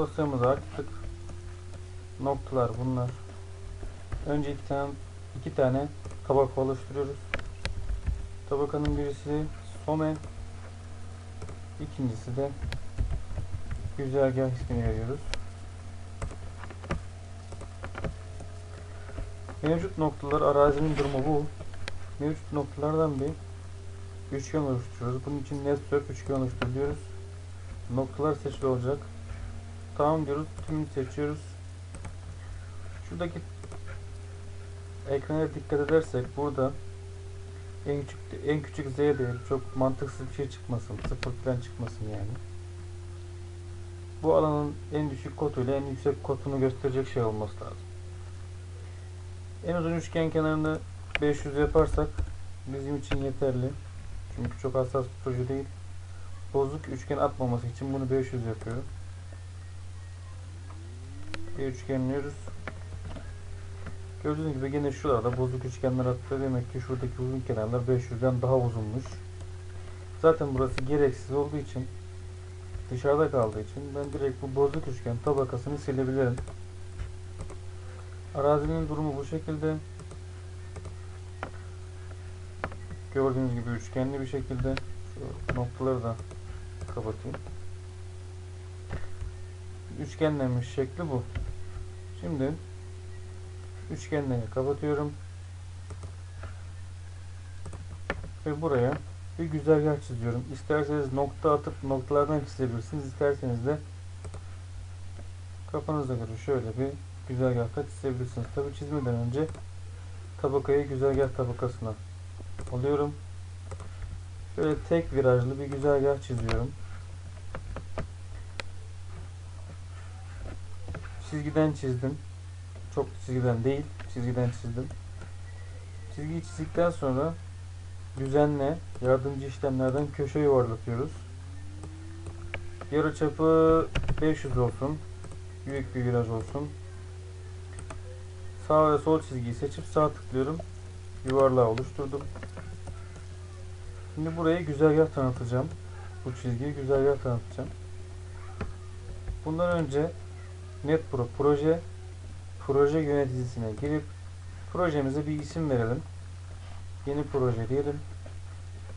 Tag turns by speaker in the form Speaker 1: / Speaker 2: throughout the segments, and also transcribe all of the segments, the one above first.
Speaker 1: Dosyamızı açtık. Noktalar bunlar. Önce iki tane, iki tane tabaka oluşturuyoruz. Tabakanın birisi some. ikincisi de güzergah ismini veriyoruz. Mevcut noktalar arazinin durumu bu. Mevcut noktalardan bir üçgen oluşturuyoruz. Bunun için network üçgen oluşturuyoruz. Noktalar seçili olacak. Tamam diyoruz. Tümünü seçiyoruz. Şuradaki ekrana dikkat edersek burada en küçük en küçük z değeri çok mantıksız bir şey çıkmasın. Sıfır falan çıkmasın yani. Bu alanın en düşük koduyla en yüksek kodunu gösterecek şey olması lazım. En uzun üçgen kenarını 500 yaparsak bizim için yeterli. Çünkü çok hassas bir proje değil. Bozuk üçgen atmaması için bunu 500 yapıyorum. Üçgenliyoruz. Gördüğünüz gibi yine şurada bozuk üçgenler attı. Demek ki şuradaki uzun kenarlar 500'den daha uzunmuş. Zaten burası gereksiz olduğu için dışarıda kaldığı için ben direkt bu bozuk üçgen tabakasını silebilirim. Arazinin durumu bu şekilde. Gördüğünüz gibi üçgenli bir şekilde şu noktaları da kapatayım. Üçgenlenmiş şekli bu. Şimdi üçgenleri kapatıyorum. Ve buraya bir güzergah çiziyorum. İsterseniz nokta atıp noktalardan çizebilirsiniz. İsterseniz de kafanıza göre şöyle bir güzergahta çizebilirsiniz. Tabi çizmeden önce tabakayı güzergah tabakasına alıyorum. Şöyle tek virajlı bir güzergah çiziyorum. Çizgiden çizdim. Çok çizgiden değil, çizgiden çizdim. Çizgiyi çizdikten sonra düzenle yardımcı işlemlerden köşe yuvarlatıyoruz. Yarıçapı 500 olsun. Büyük bir viraj olsun. Sağ ve sol çizgiyi seçip sağ tıklıyorum. Yuvarlağı oluşturdum. Şimdi burayı güzergah tanıtacağım. Bu çizgiyi güzergah tanıtacağım. Bundan önce NetPro proje proje yöneticisine girip projemize bir isim verelim. Yeni proje diyelim.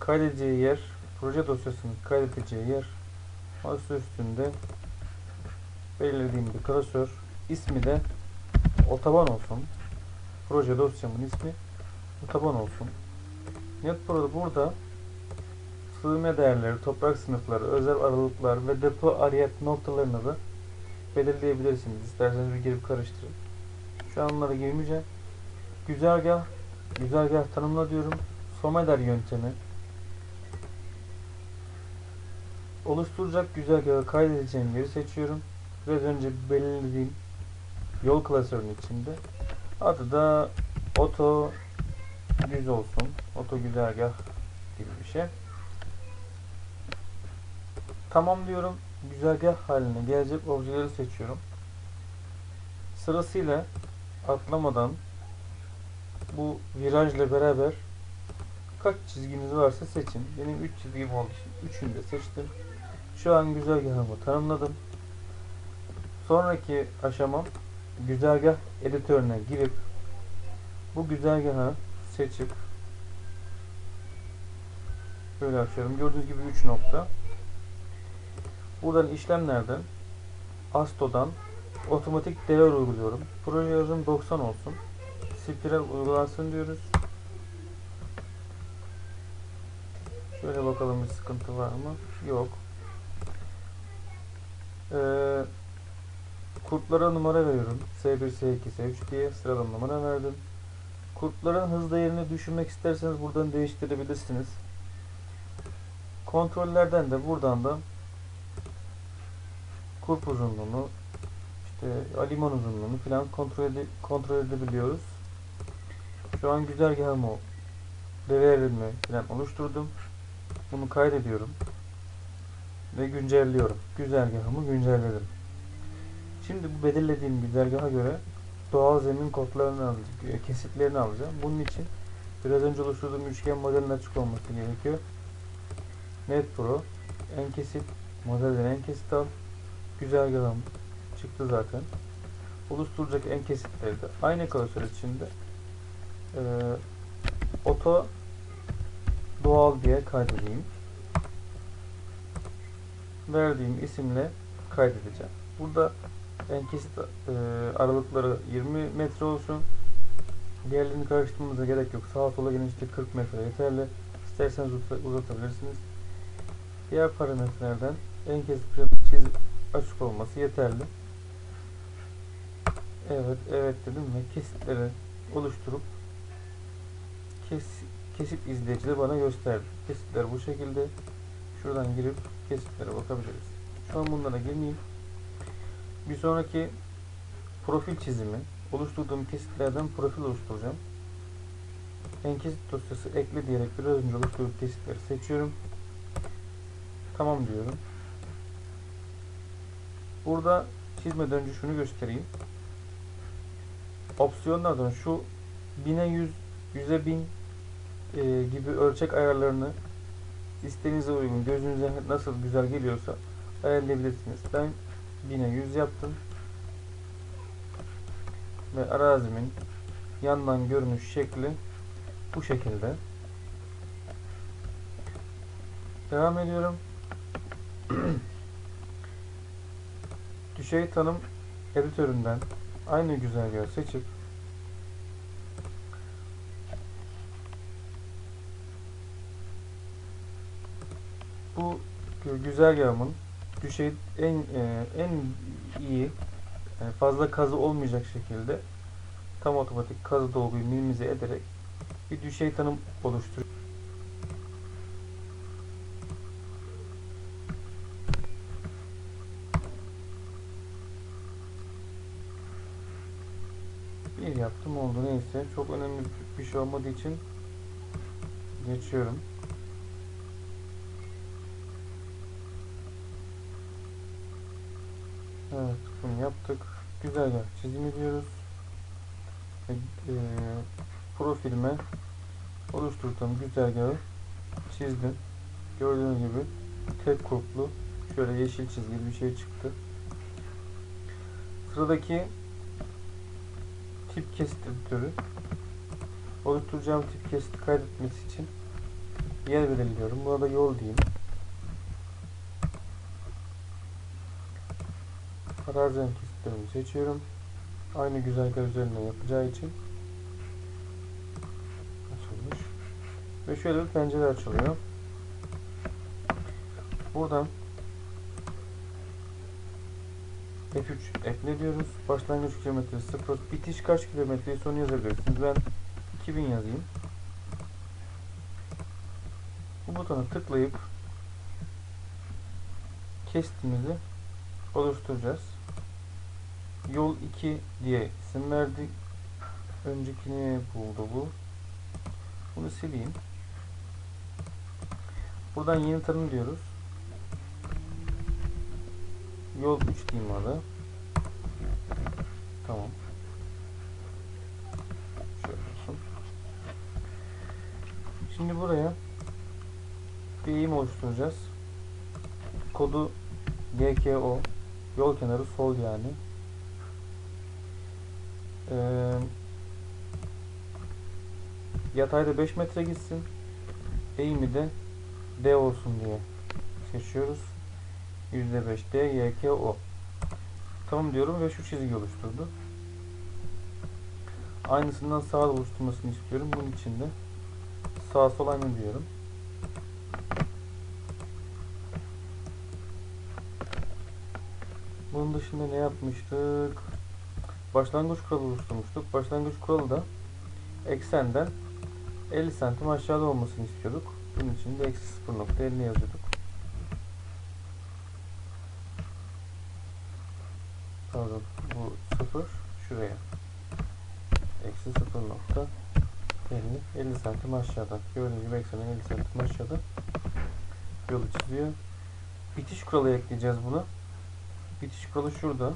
Speaker 1: Kaydedeceği yer, proje dosyasının kaydedeceği yer masa üstünde belirlediğim bir klasör. ismi de otoban olsun. Proje dosyamın ismi otoban olsun. NetPro'da burada sığma değerleri, toprak sınıfları, özel aralıklar ve depo arayet noktalarını da belirleyebilirsiniz. İsterseniz bir girip karıştırın. Şu an onlara girmeyeceğim. Güzergah, güzergah tanımla diyorum. Someder yöntemi. Oluşturacak güzergahı kaydedeceğim yeri seçiyorum. Biraz önce belirlediğim yol klasörünün içinde. Adı da oto düz olsun. Oto güzergah gibi bir şey. Tamam diyorum. Güzergah haline gelecek objeleri seçiyorum. Sırasıyla atlamadan bu virajla beraber kaç çizginiz varsa seçin. Benim 3 çizgim olduğu için 3'ünü de seçtim. Şu an güzergahımı tanımladım. Sonraki aşamam güzergah editörüne girip bu güzergahı seçip böyle açıyorum. Gördüğünüz gibi 3 nokta. Buradan işlemlerden Asto'dan otomatik değer uyguluyorum. Proje yazım 90 olsun. Spiral uygulansın diyoruz. Şöyle bakalım bir sıkıntı var mı? Yok. Ee, kurtlara numara veriyorum. S1, S2, S3 diye sıradan numara verdim. Kurtların hız değerini düşürmek isterseniz buradan değiştirebilirsiniz. Kontrollerden de buradan da kurp uzunluğunu işte aliman uzunluğunu falan kontrol, ede kontrol edebiliyoruz. Şu an güzergahımı değerimi falan oluşturdum. Bunu kaydediyorum. Ve güncelliyorum. Güzergahımı güncelledim. Şimdi bu belirlediğim güzergaha göre doğal zemin kodlarını alacağım, kesitlerini alacağım. Bunun için biraz önce oluşturduğum üçgen modelin açık olması gerekiyor. NetPro en kesit modelden en kesit al. Güzergahım çıktı zaten. Oluşturacak en kesitleri de aynı klasör içinde e, oto doğal diye kaydedeyim. Verdiğim isimle kaydedeceğim. Burada en kesit e, aralıkları 20 metre olsun. Diğerlerini karıştırmamıza gerek yok. Sağa sola genişlik 40 metre yeterli. İsterseniz uzat- uzatabilirsiniz. Diğer parametrelerden en kesit çiz açık olması yeterli. Evet, evet dedim ve kesitleri oluşturup kes, kesit izleyici de bana gösterdi. Kesitler bu şekilde. Şuradan girip kesitlere bakabiliriz. Şu an bunlara girmeyeyim. Bir sonraki profil çizimi oluşturduğum kesitlerden profil oluşturacağım. En kesit dosyası ekle diyerek biraz önce oluşturduğum kesitleri seçiyorum. Tamam diyorum. Burada çizmeden önce şunu göstereyim. Opsiyonlardan şu 1000'e 100, 100'e 1000 e, gibi ölçek ayarlarını isteğinize uygun, gözünüze nasıl güzel geliyorsa ayarlayabilirsiniz. Ben 1000'e 100 yaptım. Ve arazimin yandan görünüş şekli bu şekilde. Devam ediyorum. Düşey tanım editöründen aynı güzergahı seçip bu güzergahımın düşey en e, en iyi yani fazla kazı olmayacak şekilde tam otomatik kazı dolguyu minimize ederek bir düşey tanım oluştur. Şey olmadığı için geçiyorum. Evet bunu yaptık. Güzergah çizimi diyoruz. Ve, e, profilime oluşturduğum güzergahı çizdim. Gördüğünüz gibi tek koplu şöyle yeşil çizgili bir şey çıktı. Sıradaki tip kesit oluşturacağım tip kesiti kaydetmesi için yer belirliyorum. Buna da yol diyeyim. Arazi kesitlerimi seçiyorum. Aynı güzergah üzerine yapacağı için açılmış. Ve şöyle bir pencere açılıyor. Buradan F3 ekle diyoruz. Başlangıç kilometre 0. Bitiş kaç kilometreyi son yazabilirsiniz. Ben 2000 yazayım. Bu butona tıklayıp kestimizi oluşturacağız. Yol 2 diye isim verdik. Öncekini buldu bu. Bunu sileyim. Buradan yeni tanım diyoruz. Yol 3 diyeyim adı. Tamam. Şöyle olsun. Şimdi buraya bir eğim oluşturacağız. Kodu GKO yol kenarı sol yani. Ee, yatayda 5 metre gitsin. Eğimi de D olsun diye seçiyoruz. %5 D, YKO. Tamam diyorum ve şu çizgi oluşturdu. Aynısından sağa oluşturmasını istiyorum. Bunun için de sağ sol aynı diyorum. Bunun dışında ne yapmıştık? Başlangıç kuralı oluşturmuştuk. Başlangıç kuralı da eksenden 50 santim aşağıda olmasını istiyorduk. Bunun için de eksi 0.50 yazıyorduk. Pardon bu 0 şuraya. Eksi 0.50 50 santim aşağıda. Gördüğünüz gibi eksenden 50 santim aşağıda yolu çiziyor. Bitiş kuralı ekleyeceğiz buna. Bitiş kuralı şurada.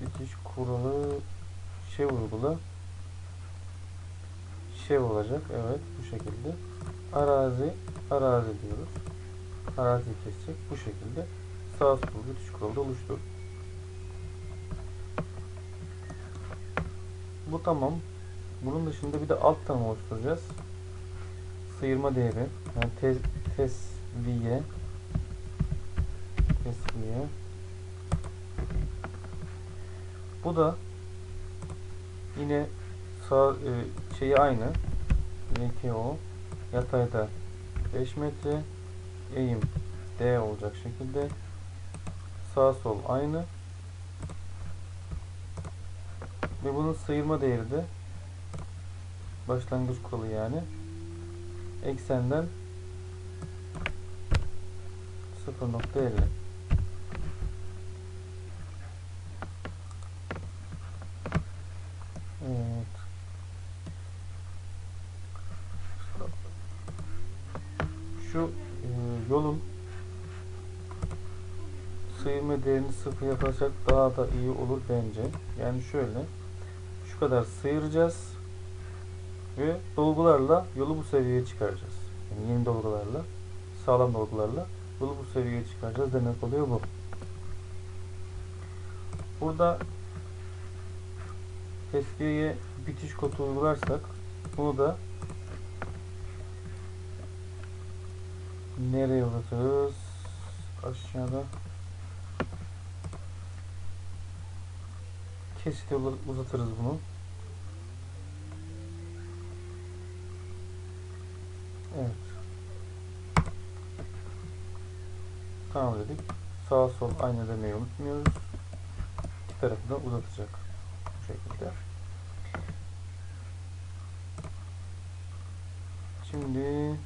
Speaker 1: Bitiş kuralı şey uygula. Şey olacak. Evet bu şekilde. Arazi arazi diyoruz. Arazi kesecek bu şekilde. sağ sol bitiş kuralı da Bu tamam. Bunun dışında bir de alt tanım oluşturacağız. Sıyırma değeri. Yani te tesviye tesviye bu da yine sağ e, şeyi aynı. VKO yatayda 5 metre eğim D olacak şekilde sağ sol aynı ve bunun sıyırma değeri de başlangıç kuralı yani eksenden 0.50 Evet. Şu e, yolun sıyırma değerini sıfır yaparsak daha da iyi olur bence. Yani şöyle şu kadar sıyıracağız ve dolgularla yolu bu seviyeye çıkaracağız. Yani yeni dolgularla, sağlam dolgularla yolu bu seviyeye çıkaracağız demek oluyor bu. Burada tesviyeye bitiş kodu uygularsak bunu da nereye uzatırız? Aşağıda kesite uzatırız bunu. Evet. Tamam dedik. Sağ sol aynı demeyi unutmuyoruz. İki tarafı da uzatacak. Bu şekilde. Şimdi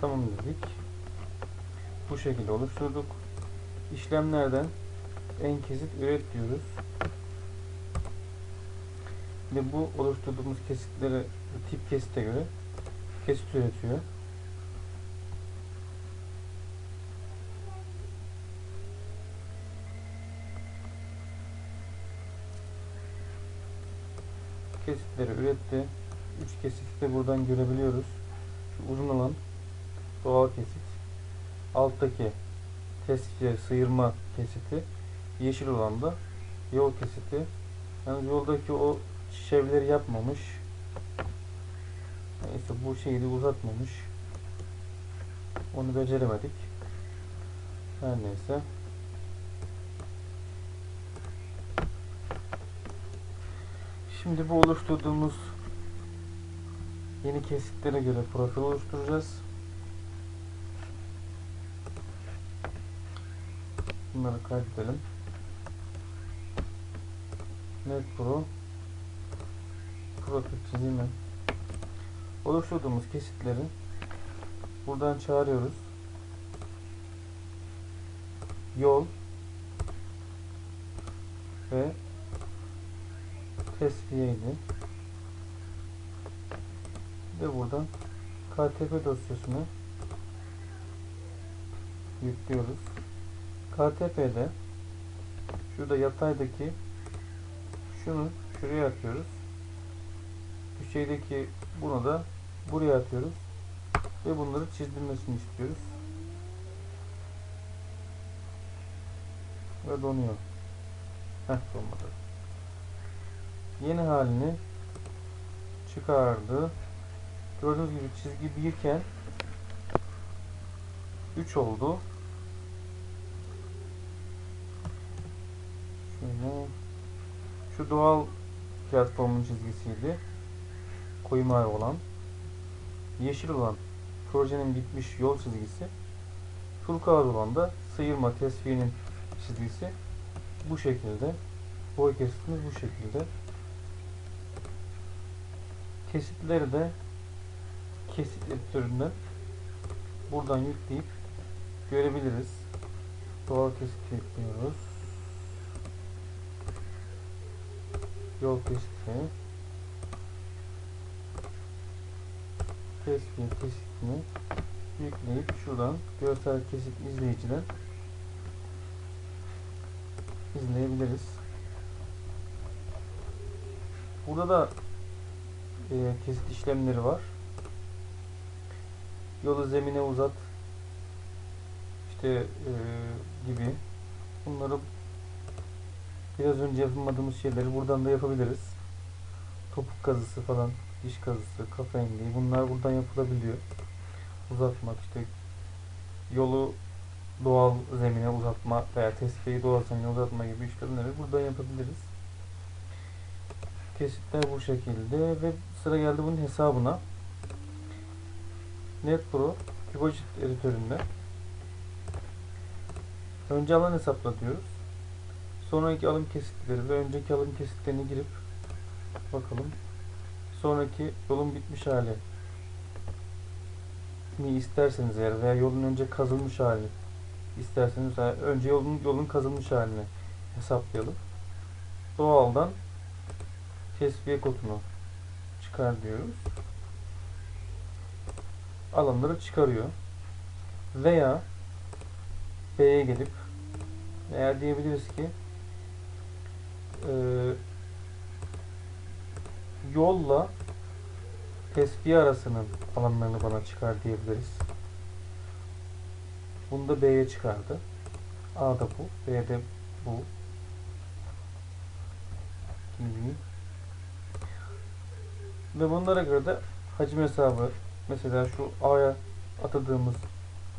Speaker 1: Tamam dedik. Bu şekilde oluşturduk. İşlemlerden en kesit üret diyoruz. Ve bu oluşturduğumuz kesitleri tip kesite göre kesit üretiyor. Kesitleri üretti. Üç kesiti de buradan görebiliyoruz. Şu uzun olan doğal kesit. Alttaki tesviye sıyırma kesiti. Yeşil olan da yol kesiti. Yalnız yoldaki o şevleri yapmamış. Neyse bu şeyi de uzatmamış. Onu beceremedik. Her neyse. Şimdi bu oluşturduğumuz yeni kesitlere göre profil oluşturacağız. Bunları kaydedelim. Net Pro profil çizimi oluşturduğumuz kesitleri buradan çağırıyoruz. Yol ve tesviyeydi. Ve buradan KTP dosyasını yüklüyoruz. KTP'de şurada yataydaki şunu şuraya atıyoruz. Düşeydeki bunu da buraya atıyoruz. Ve bunları çizdirmesini istiyoruz. Ve donuyor. Heh donmadı. Yeni halini çıkardı. Gördüğünüz gibi çizgi 1 iken 3 oldu. Şu doğal platformun çizgisiydi. Koyu mavi olan. Yeşil olan projenin bitmiş yol çizgisi. Turkuaz olan da sıyırma tesviyenin çizgisi. Bu şekilde. Boy kesitimiz bu şekilde. Kesitleri de kesit editöründen buradan yükleyip görebiliriz. Doğal kesit yüklüyoruz. Yol kesiti. Keskin kesitini yükleyip şuradan görsel kesit izleyiciden izleyebiliriz. Burada da e, kesit işlemleri var. Yolu zemine uzat işte e, gibi bunları biraz önce yapamadığımız şeyleri buradan da yapabiliriz. Topuk kazısı falan, diş kazısı, kafa engeyi bunlar buradan yapılabiliyor. Uzatmak işte yolu doğal zemine uzatma veya tespihi doğal zemine uzatma gibi işlemleri buradan yapabiliriz. Kesitler bu şekilde ve sıra geldi bunun hesabına. NetPro Kubocit editöründe önce alan hesapla diyoruz. Sonraki alım kesitleri ve önceki alım kesitlerini girip bakalım. Sonraki yolun bitmiş hali mi isterseniz eğer veya yolun önce kazılmış halini isterseniz önce yolun yolun kazılmış halini hesaplayalım. Doğaldan tesviye kodunu çıkar diyoruz. Alanları çıkarıyor. Veya B'ye gelip veya diyebiliriz ki e, yolla tesviye arasının alanlarını bana çıkar diyebiliriz. Bunu da B'ye çıkardı. A'da bu, B'de bu. Gibi. Ve bunlara göre de hacim hesabı mesela şu A'ya atadığımız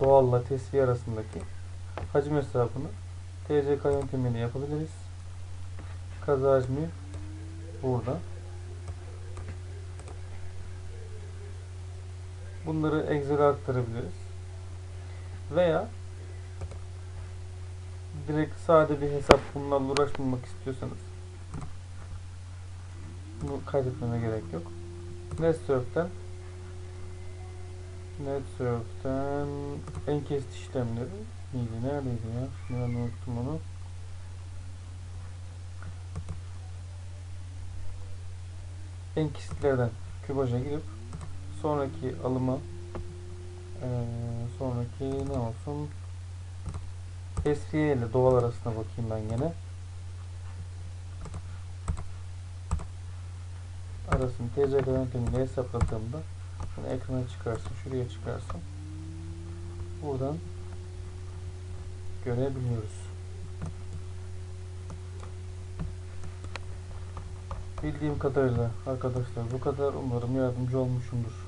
Speaker 1: doğalla tesviye arasındaki hacim hesabını TCK yöntemiyle yapabiliriz. Kaza hacmi burada. Bunları Excel'e aktarabiliriz. Veya direkt sade bir hesap bunlarla uğraşmamak istiyorsanız bunu kaydetmeme gerek yok. NetSurf'ten NetSurf'ten en kesit işlemleri miydi? Neredeydi ya? Ben unuttum onu. En kesitlerden kübaja girip sonraki alıma eee, sonraki ne olsun? Tesviye ile doğal arasına bakayım ben gene. Arasını TCK yöntemiyle hesapladığımda bunu ekrana çıkarsın şuraya çıkarsın. Buradan görebiliyoruz bildiğim kadarıyla arkadaşlar bu kadar. Umarım yardımcı olmuşumdur